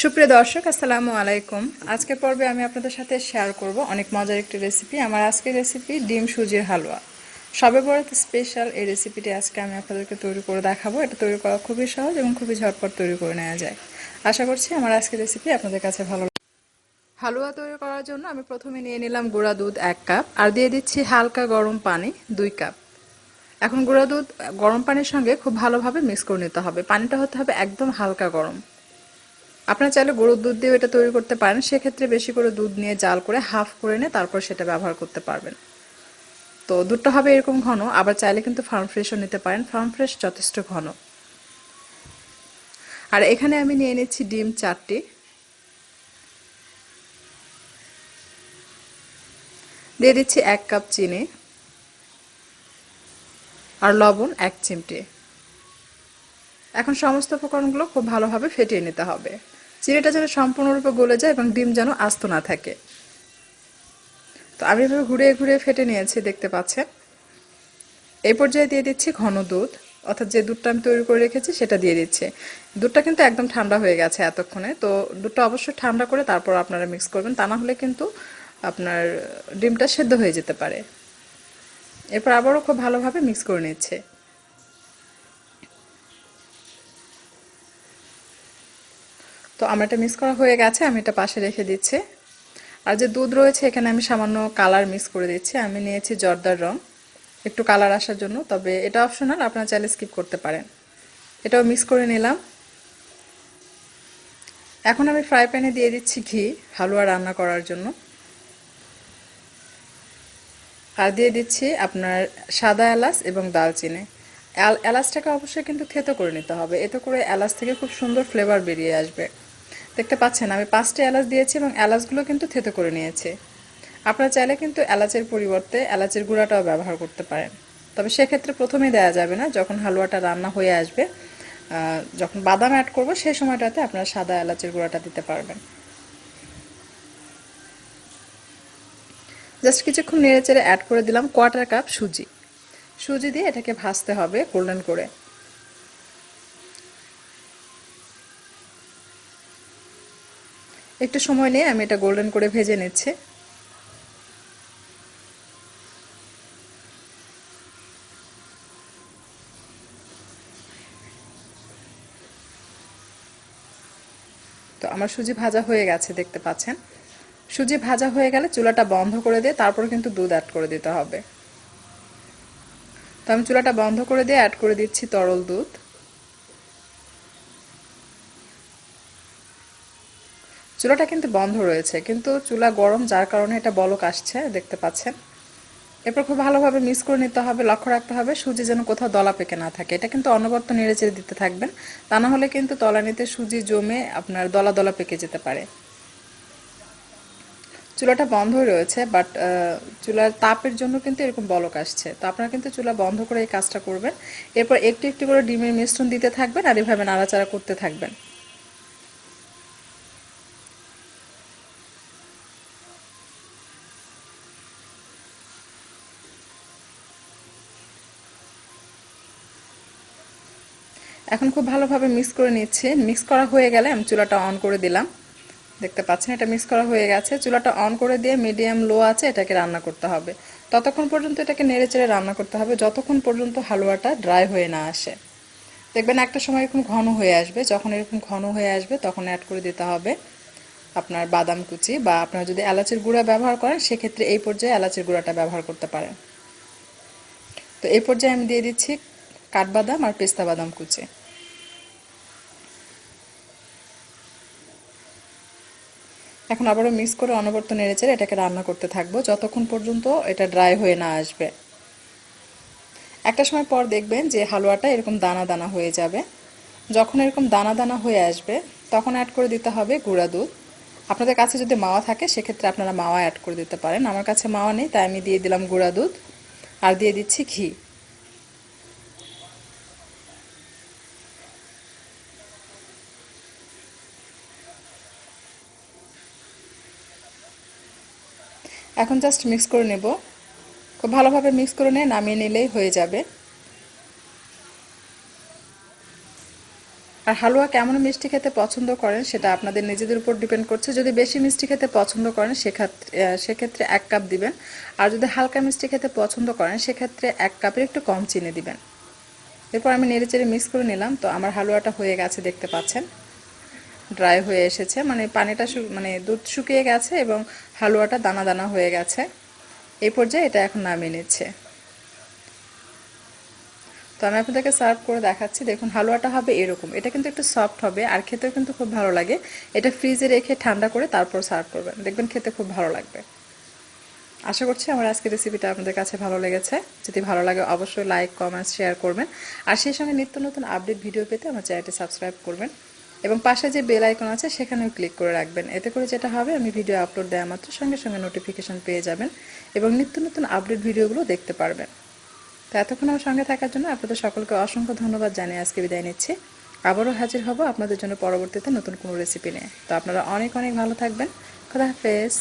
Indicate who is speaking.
Speaker 1: সুপ্রিয় দর্শক, আসসালামু আলাইকুম। আজকের পর্বে আমি আপনাদের সাথে শেয়ার করব অনেক মজার একটি রেসিপি আমার আজকের রেসিপি ডিম সুজির হালুয়া। সবে বড়তে স্পেশাল এই রেসিপিটি আজকে আমি আপনাদেরকে তৈরি করে দেখাবো। এটা তৈরি করা খুবই সহজ এবং খুবই ঝটপট তৈরি করে নেওয়া যায়। আশা করছি আমার আজকের রেসিপি আপনাদের কাছে ভালো। হালুয়া তৈরি করার জন্য আমি প্রথমে নিয়ে নিলাম গুঁড়া দুধ এক কাপ আর দিয়ে দিচ্ছি হালকা গরম পানি দুই কাপ। এখন গুঁড়া দুধ, গরম পানির সঙ্গে খুব ভালোভাবে মিক্স করে নিতে হবে। পানিটা হতে হবে একদম হালকা গরম। আপনারা চাইলে গরুর দুধ দিয়েও এটা তৈরি করতে পারেন। সেক্ষেত্রে বেশি করে দুধ নিয়ে জাল করে হাফ করে নিয়ে তারপর সেটা ব্যবহার করতে পারবেন। তো দুধটা হবে এরকম ঘন, আবার চাইলে কিন্তু ফার্ম ফ্রেশও নিতে পারেন। ফার্ম ফ্রেশ যথেষ্ট ঘন। আর এখানে আমি নিয়ে নিচ্ছি ডিম চারটি। দিয়ে দিচ্ছি এক কাপ চিনি আর লবণ এক চিমটি। এখন সমস্ত উপকরণগুলো খুব ভালোভাবে ফেটিয়ে নিতে হবে। চিনিটা যেন সম্পূর্ণরূপে গলে যায় এবং ডিম যেন আস্ত না থাকে। তো আমি এভাবে ঘুরে ঘুরে ফেটে নিয়েছি, দেখতে পাচ্ছেন। এই পর্যায়ে দিয়ে দিচ্ছি ঘন দুধ, অর্থাৎ যে দুধটা আমি তৈরি করে রেখেছি সেটা দিয়ে দিচ্ছি। দুধটা কিন্তু একদম ঠান্ডা হয়ে গেছে এতক্ষণে, তো দুধটা অবশ্যই ঠান্ডা করে তারপর আপনারা মিক্স করবেন, তা না হলে কিন্তু আপনার ডিমটা সেদ্ধ হয়ে যেতে পারে। এরপর আবারও খুব ভালোভাবে মিক্স করে নিচ্ছে। তো আমার এটা মিক্স করা হয়ে গেছে, আমি এটা পাশে রেখে দিচ্ছি। আর যে দুধ রয়েছে, এখানে আমি সামান্য কালার মিক্স করে দিচ্ছি। আমি নিয়েছি জর্দার রং। একটু কালার আসার জন্য, তবে এটা অপশনাল আপনারা চাইলে স্কিপ করতে পারেন। এটাও মিক্স করে নিলাম। এখন আমি ফ্রাই প্যানে দিয়ে দিচ্ছি ঘি, হালুয়া রান্না করার জন্য। আর দিয়ে দিচ্ছি আপনার সাদা এলাচ এবং দালচিনি এলাচটাকে অবশ্যই কিন্তু থেতো করে নিতে হবে। এতে করে এলাচ থেকে খুব সুন্দর ফ্লেভার বেরিয়ে আসবে। দেখতে পাচ্ছেন, আমি পাঁচটি এলাচ দিয়েছি এবং এলাচগুলো কিন্তু থেতো করে নিয়েছি। আপনারা চাইলে কিন্তু এলাচের পরিবর্তে এলাচের গুঁড়াটাও ব্যবহার করতে পারেন। তবে সেক্ষেত্রে প্রথমেই দেওয়া যাবে না, যখন হালুয়াটা রান্না হয়ে আসবে যখন বাদাম অ্যাড করব, সেই সময়টাতে আপনারা সাদা এলাচের গুঁড়াটা দিতে পারবেন। জাস্ট কিছুক্ষণ নেড়ে চেড়ে অ্যাড করে দিলাম কোয়ার্টার কাপ সুজি। সুজি দিয়ে এটাকে ভাজতে হবে গোল্ডেন করে। একটু সময় নিয়ে আমি এটা গোল্ডেন করে ভেজে নিচ্ছি। তো আমার সুজি ভাজা হয়ে গেছে, দেখতে পাচ্ছেন? সুজি ভাজা হয়ে গেলে চুলাটা বন্ধ করে দিয়ে তারপর কিন্তু দুধ অ্যাড করে দিতে হবে। তো আমি চুলাটা বন্ধ করে দিয়ে অ্যাড করে দিচ্ছি তরল দুধ। চুলাটা কিন্তু বন্ধ রয়েছে, কিন্তু চুলা গরম যার কারণে এটা বলক আসছে, দেখতে পাচ্ছেন। এরপর খুব ভালোভাবে মিক্স করে নিতে হবে, লক্ষ্য রাখতে হবে সুজি যেন কোথাও দলা পেকে না থাকে। এটা কিন্তু অনবর্ত নেড়ে চেড়ে দিতে থাকবেন, তা না হলে কিন্তু তলানিতে সুজি জমে আপনার দলা দলা পেকে যেতে পারে। চুলাটা বন্ধই রয়েছে বাট চুলার তাপের জন্য কিন্তু এরকম বলক আসছে। তো আপনারা কিন্তু চুলা বন্ধ করে এই কাজটা করবেন। এরপর একটু একটু করে ডিমের মিশ্রণ দিতে থাকবেন আর এভাবে নাড়াচাড়া করতে থাকবেন। এখন খুব ভালোভাবে মিক্স করে নিচ্ছি। মিক্স করা হয়ে গেলে আমি চুলাটা অন করে দিলাম। দেখতে পাচ্ছেন, এটা মিক্স করা হয়ে গেছে। চুলাটা অন করে দিয়ে মিডিয়াম লো আছে, এটাকে রান্না করতে হবে। ততক্ষণ পর্যন্ত এটাকে নেড়ে চেড়ে রান্না করতে হবে। যতক্ষণ পর্যন্ত হালুয়াটা ড্রাই হয়ে না আসে। দেখবেন একটা সময় এরকম ঘন হয়ে আসবে। যখন এরকম ঘন হয়ে আসবে, তখন অ্যাড করে দিতে হবে আপনার বাদাম কুচি বা আপনারা যদি এলাচের গুঁড়া ব্যবহার করেন, সেক্ষেত্রে এই পর্যায়ে এলাচের গুঁড়াটা ব্যবহার করতে পারেন। তো এই পর্যায়ে আমি দিয়ে দিচ্ছি কাঠবাদাম আর পেস্তা বাদাম কুচে। এখন আবারও মিক্স করে অনবর্ত নেড়েচেড়ে এটাকে রান্না করতে থাকব। যতক্ষণ পর্যন্ত এটা ড্রাই হয়ে না আসবে। একটা সময় পর দেখবেন যে হালুয়াটা এরকম দানা দানা হয়ে যাবে। যখন এরকম দানা দানা হয়ে আসবে, তখন অ্যাড করে দিতে হবে গুঁড়া দুধ। আপনাদের কাছে যদি মাওয়া থাকে, সেক্ষেত্রে আপনারা মাওয়া অ্যাড করে দিতে পারেন। আমার কাছে মাওয়া নেই, তাই আমি দিয়ে দিলাম গুঁড়া দুধ। আর দিয়ে দিচ্ছি ঘি। এখন জাস্ট মিক্স করে নেব। খুব ভালোভাবে মিক্স করে নিয়ে নামিয়ে নিলেই হয়ে যাবে। আর হালুয়া কেমন মিষ্টি খেতে পছন্দ করেন সেটা আপনাদের নিজেদের উপর ডিপেন্ড করছে। যদি বেশি মিষ্টি খেতে পছন্দ করেন সেক্ষেত্রে সেক্ষেত্রে এক কাপ দিবেন। আর যদি হালকা মিষ্টি খেতে পছন্দ করেন সেক্ষেত্রে এক কাপের একটু কম চিনি দিবেন। এরপর আমি নেড়ে চেড়ে মিক্স করে নিলাম। তো আমার হালুয়াটা হয়ে গেছে দেখতে পাচ্ছেন। ড্রাই হয়ে এসেছে। মানে পানিটা মানে দুধ শুকিয়ে গেছে এবং হালুয়াটা দানা দানা হয়ে গেছে। এই পর্যায়ে এটা এখন নামিয়ে নিচ্ছে। তো আমি আপনাদেরকে সার্ভ করে দেখাচ্ছি। দেখুন, হালুয়াটা হবে এরকম। এটা কিন্তু একটু সফট হবে, আর খেতেও কিন্তু খুব ভালো লাগে। এটা ফ্রিজে রেখে ঠান্ডা করে তারপর সার্ভ করবেন। দেখবেন খেতে খুব ভালো লাগবে। আশা করছি আমার আজকের রেসিপিটা আপনাদের কাছে ভালো লেগেছে। যদি ভালো লাগে, অবশ্যই লাইক কমেন্টস শেয়ার করবেন। আর সেই সঙ্গে নিত্য নতুন আপডেট ভিডিও পেতে আমার চ্যানেলটি সাবস্ক্রাইব করবেন। এবং পাশে যে বেল আইকন আছে, সেখানেও ক্লিক করে রাখবেন। এতে করে যেটা হবে, আমি ভিডিও আপলোড দেওয়া মাত্র সঙ্গে সঙ্গে নোটিফিকেশান পেয়ে যাবেন এবং নিত্য নতুন আপডেট ভিডিওগুলো দেখতে পারবেন। তো এতক্ষণ আমার সঙ্গে থাকার জন্য আপনাদের সকলকে অসংখ্য ধন্যবাদ জানিয়ে আজকে বিদায় নিচ্ছি। আবারও হাজির হব আপনাদের জন্য পরবর্তীতে নতুন কোনো রেসিপি নিয়ে। তো আপনারা অনেক অনেক ভালো থাকবেন। খোদা হাফেজ।